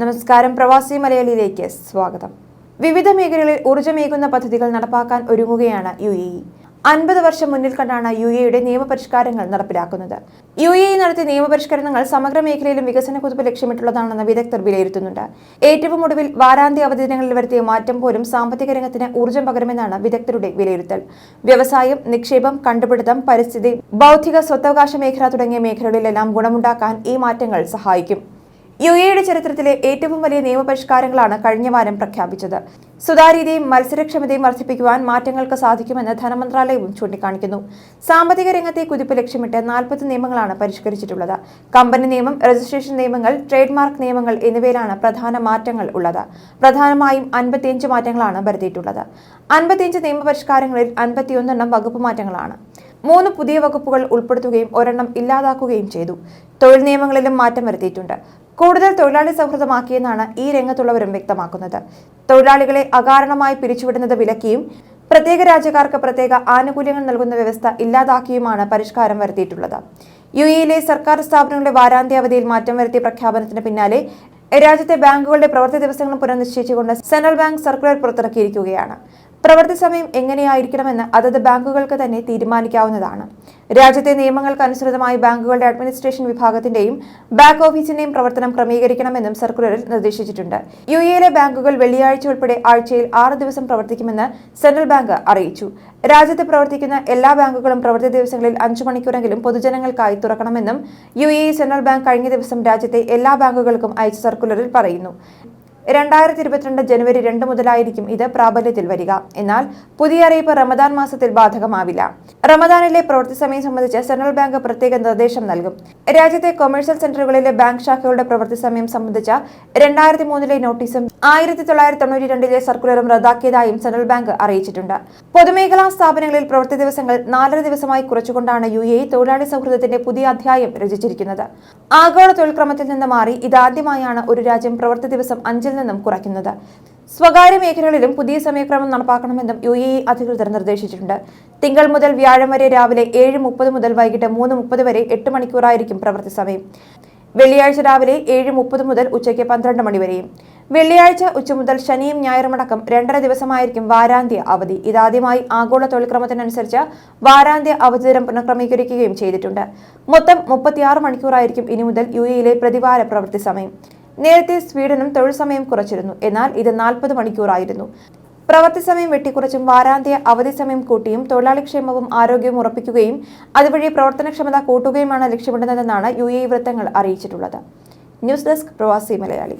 നമസ്കാരം. പ്രവാസി മലയാളിയിലേക്ക് സ്വാഗതം. വിവിധ മേഖലകളിൽ ഊർജമേകുന്ന പദ്ധതികൾ നടപ്പാക്കാൻ ഒരുങ്ങുകയാണ് യു എ ഇ. അൻപത് വർഷം മുന്നിൽ കണ്ടാണ് യു എയുടെ നിയമപരിഷ്കാരങ്ങൾ നടപ്പിലാക്കുന്നത്. യു എ നടത്തിയ നിയമപരിഷ്കരണങ്ങൾ സമഗ്ര മേഖലയിലും വികസന കുതിപ്പ് ലക്ഷ്യമിട്ടുള്ളതാണെന്ന് വിദഗ്ധർ വിലയിരുത്തുന്നുണ്ട്. ഏറ്റവും ഒടുവിൽ വാരാന്ത്യ അവധി ദിനങ്ങളിൽ വരുത്തിയ മാറ്റം പോലും സാമ്പത്തിക രംഗത്തിന് ഊർജം പകരുമെന്നാണ് വിദഗ്ധരുടെ വിലയിരുത്തൽ. വ്യവസായം നിക്ഷേപം കണ്ടുപിടുത്തം പരിസ്ഥിതി ബൗദ്ധിക സ്വത്തവകാശ മേഖല തുടങ്ങിയ മേഖലകളിലെല്ലാം ഗുണമുണ്ടാക്കാൻ ഈ മാറ്റങ്ങൾ സഹായിക്കും. യു എയുടെ ചരിത്രത്തിലെ ഏറ്റവും വലിയ നിയമപരിഷ്കാരങ്ങളാണ് കഴിഞ്ഞ വാരം പ്രഖ്യാപിച്ചത്. സുതാര്യതയും മത്സരക്ഷമതയും വർദ്ധിപ്പിക്കുവാൻ മാറ്റങ്ങൾക്ക് സാധിക്കുമെന്ന് ധനമന്ത്രാലയവും ചൂണ്ടിക്കാണിക്കുന്നു. സാമ്പത്തിക രംഗത്തെ കുതിപ്പ് ലക്ഷ്യമിട്ട് നാൽപ്പത് നിയമങ്ങളാണ് പരിഷ്കരിച്ചിട്ടുള്ളത്. കമ്പനി നിയമം രജിസ്ട്രേഷൻ നിയമങ്ങൾ ട്രേഡ് മാർക്ക് നിയമങ്ങൾ എന്നിവയിലാണ് പ്രധാന മാറ്റങ്ങൾ ഉള്ളത്. പ്രധാനമായും അൻപത്തിയഞ്ച് മാറ്റങ്ങളാണ് വരുത്തിയിട്ടുള്ളത്. അൻപത്തിയഞ്ച് നിയമപരിഷ്കാരങ്ങളിൽ അൻപത്തിയൊന്നെണ്ണം വകുപ്പ് മാറ്റങ്ങളാണ്. മൂന്ന് പുതിയ വകുപ്പുകൾ ഉൾപ്പെടുത്തുകയും ഒരെണ്ണം ഇല്ലാതാക്കുകയും ചെയ്തു. തൊഴിൽ നിയമങ്ങളിലും മാറ്റം വരുത്തിയിട്ടുണ്ട്. കൂടുതൽ തൊഴിലാളി സൗഹൃദമാക്കിയെന്നാണ് ഈ രംഗത്തുള്ളവരും വ്യക്തമാക്കുന്നത്. തൊഴിലാളികളെ അകാരണമായി പിരിച്ചുവിടുന്നത് വിലക്കിയും പ്രത്യേക രാജ്യക്കാർക്ക് പ്രത്യേക ആനുകൂല്യങ്ങൾ നൽകുന്ന വ്യവസ്ഥ ഇല്ലാതാക്കിയുമാണ് പരിഷ്കാരം വരുത്തിയിട്ടുള്ളത്. യു എയിലെ സർക്കാർ സ്ഥാപനങ്ങളുടെ വാരാന്ത്യാവധിയിൽ മാറ്റം വരുത്തിയ പ്രഖ്യാപനത്തിന് പിന്നാലെ രാജ്യത്തെ ബാങ്കുകളുടെ പ്രവൃത്തി ദിവസങ്ങൾ പുനർനിശ്ചയിച്ചുകൊണ്ട് സെൻട്രൽ ബാങ്ക് സർക്കുലർ പുറത്തിറക്കിയിരിക്കുകയാണ്. പ്രവൃത്തി സമയം എങ്ങനെയായിരിക്കണമെന്ന് അതത് ബാങ്കുകൾക്ക് തന്നെ തീരുമാനിക്കാവുന്നതാണ്. രാജ്യത്തെ നിയമങ്ങൾക്കനുസൃതമായി ബാങ്കുകളുടെ അഡ്മിനിസ്ട്രേഷൻ വിഭാഗത്തിന്റെയും ബാക്ക് ഓഫീസിന്റെയും പ്രവർത്തനം ക്രമീകരിക്കണമെന്നും സർക്കുലറിൽ നിർദ്ദേശിച്ചിട്ടുണ്ട്. യു എയിലെ ബാങ്കുകൾ വെള്ളിയാഴ്ച ഉൾപ്പെടെ ആഴ്ചയിൽ ആറ് ദിവസം പ്രവർത്തിക്കുമെന്ന് സെൻട്രൽ ബാങ്ക് അറിയിച്ചു. രാജ്യത്ത് പ്രവർത്തിക്കുന്ന എല്ലാ ബാങ്കുകളും പ്രവൃത്തി ദിവസങ്ങളിൽ അഞ്ചു മണിക്കൂറെങ്കിലും പൊതുജനങ്ങൾക്കായി തുറക്കണമെന്നും യു എ സെൻട്രൽ ബാങ്ക് കഴിഞ്ഞ ദിവസം രാജ്യത്തെ എല്ലാ ബാങ്കുകൾക്കും അയച്ച സർക്കുലറിൽ പറയുന്നു. രണ്ടായിരത്തി ഇരുപത്തിരണ്ട് ജനുവരി രണ്ട് മുതലായിരിക്കും ഇത് പ്രാബല്യത്തിൽ വരിക. എന്നാൽ പുതിയ അറിയിപ്പ് റമദാൻ മാസത്തിൽ ബാധകമാവില്ല. റമദാനിലെ പ്രവൃത്തി സമയം സംബന്ധിച്ച് സെൻട്രൽ ബാങ്ക് പ്രത്യേക നിർദ്ദേശം നൽകും. രാജ്യത്തെ കൊമേഴ്സ്യൽ സെന്ററുകളിലെ ബാങ്ക് ശാഖകളുടെ പ്രവൃത്തി സമയം സംബന്ധിച്ച രണ്ടായിരത്തി മൂന്നിലെ നോട്ടീസും ആയിരത്തി തൊള്ളായിരത്തി തൊണ്ണൂറ്റി രണ്ടിലെ സർക്കുലറും റദ്ദാക്കിയതായും സെൻട്രൽ ബാങ്ക് അറിയിച്ചിട്ടുണ്ട്. പൊതുമേഖലാ സ്ഥാപനങ്ങളിൽ പ്രവൃത്തി ദിവസങ്ങൾ നാലര ദിവസമായി കുറച്ചുകൊണ്ടാണ് യു എ തൊഴിലാളി സൗഹൃദത്തിന്റെ പുതിയ അധ്യായം രചിച്ചിരിക്കുന്നത്. ആഗോള തൊഴിൽ ക്രമത്തിൽ നിന്ന് മാറി ഇതാദ്യമായാണ് ഒരു രാജ്യം പ്രവൃത്തി ദിവസം അഞ്ചിൽ നിന്നും കുറയ്ക്കുന്നത്. സ്വകാര്യ മേഖലകളിലും പുതിയ സമയക്രമം നടപ്പാക്കണമെന്നും യു എ അധികൃതർ നിർദ്ദേശിച്ചിട്ടുണ്ട്. തിങ്കൾ മുതൽ വ്യാഴം വരെ രാവിലെ ഏഴ് മുപ്പത് മുതൽ വൈകിട്ട് മൂന്ന് മുപ്പത് വരെ എട്ട് മണിക്കൂറായിരിക്കും പ്രവൃത്തി സമയം. വെള്ളിയാഴ്ച രാവിലെ ഏഴ് മുപ്പത് മുതൽ ഉച്ചയ്ക്ക് പന്ത്രണ്ട് മണി വരെയും. വെള്ളിയാഴ്ച ഉച്ച മുതൽ ശനിയും ഞായറുമടക്കം രണ്ടര ദിവസമായിരിക്കും വാരാന്ത്യ അവധി. ഇതാദ്യമായി ആഗോള തൊഴിൽ ക്രമത്തിനനുസരിച്ച് വാരാന്ത്യ അവധി ദിനം പുനഃക്രമീകരിക്കുകയും ചെയ്തിട്ടുണ്ട്. മൊത്തം മുപ്പത്തിയാറ് മണിക്കൂറായിരിക്കും ഇനി മുതൽ യു എയിലെ പ്രതിവാര പ്രവൃത്തി സമയം. നേരത്തെ സ്വീഡനും തൊഴിൽ സമയം കുറച്ചിരുന്നു. എന്നാൽ ഇത് നാൽപ്പത് മണിക്കൂറായിരുന്നു. പ്രവൃത്തി സമയം വെട്ടിക്കുറച്ചും വാരാന്ത്യ അവധി സമയം കൂട്ടിയും തൊഴിലാളി ക്ഷേമവും ആരോഗ്യവും ഉറപ്പിക്കുകയും അതുവഴി പ്രവർത്തനക്ഷമത കൂട്ടുകയുമാണ് ലക്ഷ്യമിടുന്നതെന്നാണ് യു എ വൃത്തങ്ങൾ അറിയിച്ചിട്ടുള്ളത്. ന്യൂസ് ഡെസ്ക് പ്രവാസി മലയാളി.